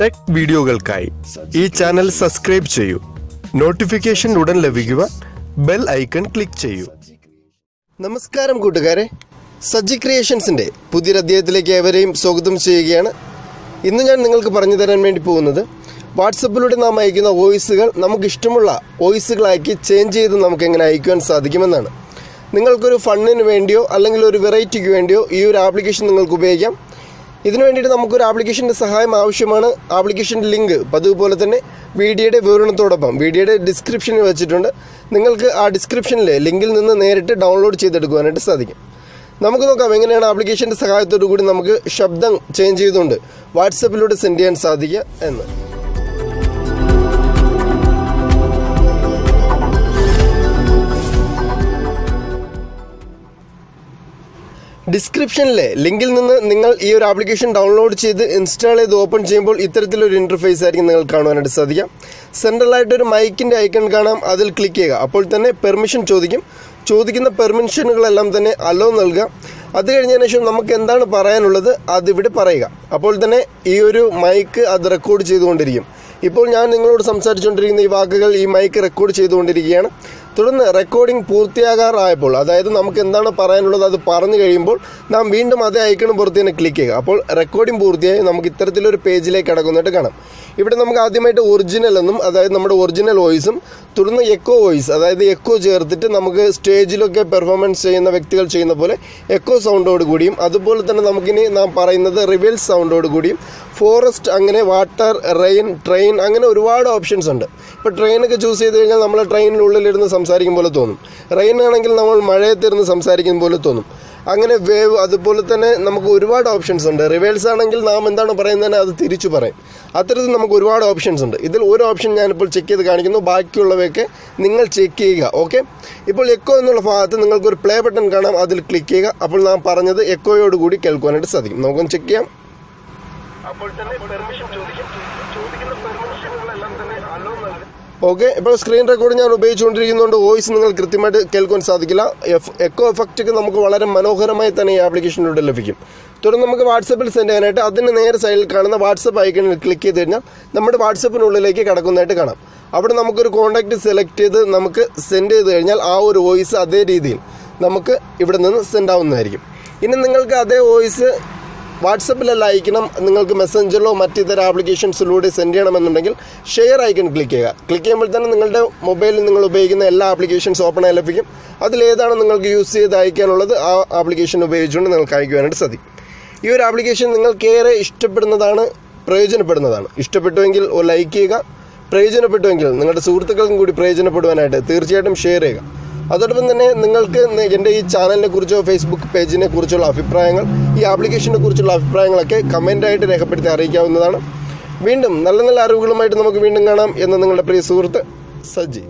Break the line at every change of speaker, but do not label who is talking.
Tech വീഡിയോകൾക്കായി ഈ channel subscribe ചെയ്യൂ. നോട്ടിഫിക്കേഷൻ ഉടൻ ലഭിക്കുക ബെൽ ഐക്കൺ ക്ലിക്ക് ചെയ്യൂ. നമസ്കാരം കൂട്ടുകാരെ. സജി ക്രിയേഷൻസിന്റെ പുതിയൊരു അധ്യായത്തിലേക്ക് ഏവരെയും സ്വാഗതം ചെയ്യുകയാണ്. ഇന്ന് ഞാൻ നിങ്ങൾക്ക് പറഞ്ഞു തരാൻ വേണ്ടി പോകുന്നത് വാട്സപ്പിലൂടെ നാം അയക്കുന്ന വോയിസുകൾ നമുക്ക് ഇഷ്ടമുള്ള വോയിസുകളാക്കി ചേഞ്ച് ചെയ്ത് നമുക്ക് എങ്ങനെ അയക്കുവാൻ സാധിക്കുമെന്നാണ്. നിങ്ങൾക്കൊരു ഫണ്ണിന് വേണ്ടിയോ അല്ലെങ്കിൽ ഒരു വെറൈറ്റിക്ക് വേണ്ടിയോ ഈ ഒരു ആപ്ലിക്കേഷൻ നിങ്ങൾക്ക് ഉപയോഗിക്കാം. ഇതിനു വേണ്ടിയിട്ട് നമുക്കൊരു ആപ്ലിക്കേഷന്റെ സഹായം ആവശ്യമാണ്. ആപ്ലിക്കേഷന്റെ ലിങ്ക് പതിവ് പോലെ തന്നെ വീഡിയോയുടെ വിവരണത്തോടൊപ്പം വീഡിയോയുടെ ഡിസ്ക്രിപ്ഷനിൽ വെച്ചിട്ടുണ്ട്. നിങ്ങൾക്ക് ആ ഡിസ്ക്രിപ്ഷനിലെ ലിങ്കിൽ നിന്ന് നേരിട്ട് ഡൗൺലോഡ് ചെയ്തെടുക്കുവാനായിട്ട് സാധിക്കും. നമുക്ക് നോക്കാം എങ്ങനെയാണ് ആപ്ലിക്കേഷന്റെ സഹായത്തോടു കൂടി നമുക്ക് ശബ്ദം ചേഞ്ച് ചെയ്തുകൊണ്ട് വാട്സപ്പിലൂടെ സെൻഡ് ചെയ്യാൻ സാധിക്കുക എന്ന്. ഡിസ്ക്രിപ്ഷനിലെ ലിങ്കിൽ നിന്ന് നിങ്ങൾ ഈ ഒരു ആപ്ലിക്കേഷൻ ഡൗൺലോഡ് ചെയ്ത് ഇൻസ്റ്റാൾ ചെയ്ത് ഓപ്പൺ ചെയ്യുമ്പോൾ ഇത്തരത്തിലൊരു ഇന്റർഫേസ് ആയിരിക്കും നിങ്ങൾ കാണുവാനായിട്ട് സാധിക്കാം. സെൻട്രലായിട്ട് ഒരു മൈക്കിന്റെ ഐക്കൺ കാണാം. അതിൽ ക്ലിക്ക് ചെയ്യുക. അപ്പോൾ തന്നെ പെർമിഷൻ ചോദിക്കും. ചോദിക്കുന്ന പെർമിഷനുകളെല്ലാം തന്നെ അലോ നൽകുക അത് കഴിഞ്ഞതിന് ശേഷം നമുക്ക് എന്താണ് പറയാനുള്ളത്? അതിവിടെ പറയുക. അപ്പോൾ തന്നെ ഈ ഒരു മൈക്ക് അത് റെക്കോർഡ് ചെയ്തുകൊണ്ടിരിക്കും. ഇപ്പോൾ ഞാൻ നിങ്ങളോട് സംസാരിച്ചുകൊണ്ടിരിക്കുന്ന ഈ വാക്കുകൾ ഈ മൈക്ക് റെക്കോർഡ് ചെയ്തുകൊണ്ടിരിക്കുകയാണ്. തുടർന്ന് റെക്കോർഡിംഗ് പൂർത്തിയാകാറായപ്പോൾ അതായത് നമുക്ക് എന്താണ് പറയാനുള്ളത് അത് പറഞ്ഞു കഴിയുമ്പോൾ നാം വീണ്ടും അതേ ഐക്കണ് പുറത്ത് തന്നെ ക്ലിക്ക് ചെയ്യുക. അപ്പോൾ റെക്കോർഡിംഗ് പൂർത്തിയായി നമുക്ക് ഇത്തരത്തിലൊരു പേജിലേക്ക് കടക്കുന്നതായിട്ട് കാണാം. ഇവിടെ നമുക്ക് ആദ്യമായിട്ട് ഒറിജിനൽ എന്നും അതായത് നമ്മുടെ ഒറിജിനൽ വോയിസും തുടർന്ന് എക്കോ വോയിസ് അതായത് എക്കോ ചേർത്തിട്ട് നമുക്ക് സ്റ്റേജിലൊക്കെ പെർഫോമൻസ് ചെയ്യുന്ന വ്യക്തികൾ ചെയ്യുന്ന പോലെ എക്കോ സൗണ്ടോട് കൂടിയും അതുപോലെ തന്നെ നമുക്കിനി നാം പറയുന്നത് റിവേൽസ് സൗണ്ടോട് കൂടിയും ഫോറസ്റ്റ് അങ്ങനെ വാട്ടർ റെയിൻ ട്രെയിൻ അങ്ങനെ ഒരുപാട് ഓപ്ഷൻസ് ഉണ്ട്. ഇപ്പോൾ ട്രെയിനൊക്കെ ചൂസ് ചെയ്ത് കഴിഞ്ഞാൽ നമ്മൾ ട്രെയിനിനുള്ളിലിരുന്ന് സംസാരിക്കും പോലെ തോന്നും. റെയിൻ ആണെങ്കിൽ നമ്മൾ മഴയത്തിരുന്ന് സംസാരിക്കും പോലെ തോന്നും. അങ്ങനെ വേവ് അതുപോലെ തന്നെ നമുക്ക് ഒരുപാട് ഓപ്ഷൻസ് ഉണ്ട്. റിവേഴ്സ് ആണെങ്കിൽ നാം എന്താണ് പറയുന്നത് അത് തിരിച്ചു പറയും. അത്തരത്തിൽ നമുക്ക് ഒരുപാട് ഓപ്ഷൻസ് ഉണ്ട്. ഇതിൽ ഒരു ഓപ്ഷൻ ഞാനിപ്പോൾ ചെക്ക് ചെയ്ത് കാണിക്കുന്നു. ബാക്കിയുള്ളവയൊക്കെ നിങ്ങൾ ചെക്ക് ചെയ്യുക. ഓക്കെ ഇപ്പോൾ എക്കോ എന്നുള്ള ഭാഗത്ത് നിങ്ങൾക്കൊരു പ്ലേ ബട്ടൺ കാണാം. അതിൽ ക്ലിക്ക് ചെയ്യുക. അപ്പോൾ നാം പറഞ്ഞത് എക്കോയോട് കൂടി കേൾക്കുവാനായിട്ട് സാധിക്കും. നമുക്കൊന്ന് ചെക്ക് ചെയ്യാം. അപ്പോൾ തന്നെ പെർമിഷൻ ചോദിക്കും. ചോദിക്കുന്ന പെർമിഷനുകളെല്ലാം തന്നെ ഓക്കെ ഇപ്പോൾ സ്ക്രീൻ റെക്കോർഡ് ഞാൻ ഉപയോഗിച്ചുകൊണ്ടിരിക്കുന്നതുകൊണ്ട് വോയിസ് നിങ്ങൾ കൃത്യമായിട്ട് കേൾക്കുവാൻ സാധിക്കില്ല. എക്കോ എഫക്റ്റ് നമുക്ക് വളരെ മനോഹരമായി തന്നെ ഈ ആപ്ലിക്കേഷനിലൂടെ ലഭിക്കും. തുടർന്ന് നമുക്ക് വാട്സപ്പിൽ സെൻഡ് ചെയ്യാനായിട്ട് അതിന് നേരെ സൈഡിൽ കാണുന്ന വാട്സപ്പ് ഐക്കണിൽ ക്ലിക്ക് ചെയ്ത് കഴിഞ്ഞാൽ നമ്മുടെ വാട്സപ്പിനുള്ളിലേക്ക് കടക്കുന്നതായിട്ട് കാണാം. അവിടെ നമുക്കൊരു കോൺടാക്റ്റ് സെലക്ട് ചെയ്ത് നമുക്ക് സെൻഡ് ചെയ്ത് കഴിഞ്ഞാൽ ആ ഒരു വോയിസ് അതേ രീതിയിൽ നമുക്ക് ഇവിടെ നിന്ന് സെൻഡ് ആവുന്നതായിരിക്കും. ഇനി നിങ്ങൾക്ക് അതേ വോയിസ് വാട്സപ്പിലല്ല അയക്കണം നിങ്ങൾക്ക് മെസ്സഞ്ചറിലോ മറ്റിതര ആപ്ലിക്കേഷൻസിലൂടെ സെൻഡ് ചെയ്യണമെന്നുണ്ടെങ്കിൽ ഷെയർ ഐക്കൺ ക്ലിക്ക് ചെയ്യുക. ക്ലിക്ക് ചെയ്യുമ്പോൾ തന്നെ നിങ്ങളുടെ മൊബൈലിൽ നിങ്ങൾ ഉപയോഗിക്കുന്ന എല്ലാ ആപ്ലിക്കേഷൻസ് ഓപ്പൺ ആയി ലഭിക്കും. അതിലേതാണ് നിങ്ങൾക്ക് യൂസ് ചെയ്ത് അയക്കാനുള്ളത് ആ ആപ്ലിക്കേഷൻ ഉപയോഗിച്ചുകൊണ്ട് നിങ്ങൾക്ക് അയക്കുവാനായിട്ട് സാധിക്കും. ഈ ഒരു ആപ്ലിക്കേഷൻ നിങ്ങൾക്കേറെ ഇഷ്ടപ്പെടുന്നതാണ് പ്രയോജനപ്പെടുന്നതാണ്. ഇഷ്ടപ്പെട്ടുവെങ്കിൽ ലൈക്ക് ചെയ്യുക. പ്രയോജനപ്പെട്ടുവെങ്കിൽ നിങ്ങളുടെ സുഹൃത്തുക്കൾക്കും കൂടി പ്രയോജനപ്പെടുവാനായിട്ട് തീർച്ചയായിട്ടും ഷെയർ ചെയ്യുക. അതോടൊപ്പം തന്നെ നിങ്ങൾക്ക് എന്റെ ഈ ചാനലിനെ കുറിച്ചോ ഫേസ്ബുക്ക് പേജിനെ കുറിച്ചുള്ള അഭിപ്രായങ്ങൾ ഈ ആപ്ലിക്കേഷനെ കുറിച്ചുള്ള അഭിപ്രായങ്ങളൊക്കെ കമന്റായിട്ട് രേഖപ്പെടുത്തി അറിയിക്കാവുന്നതാണ്. വീണ്ടും നല്ല നല്ല അറിവുകളുമായിട്ട് നമുക്ക് വീണ്ടും കാണാം എന്ന് നിങ്ങളുടെ പ്രിയ സുഹൃത്ത് സജി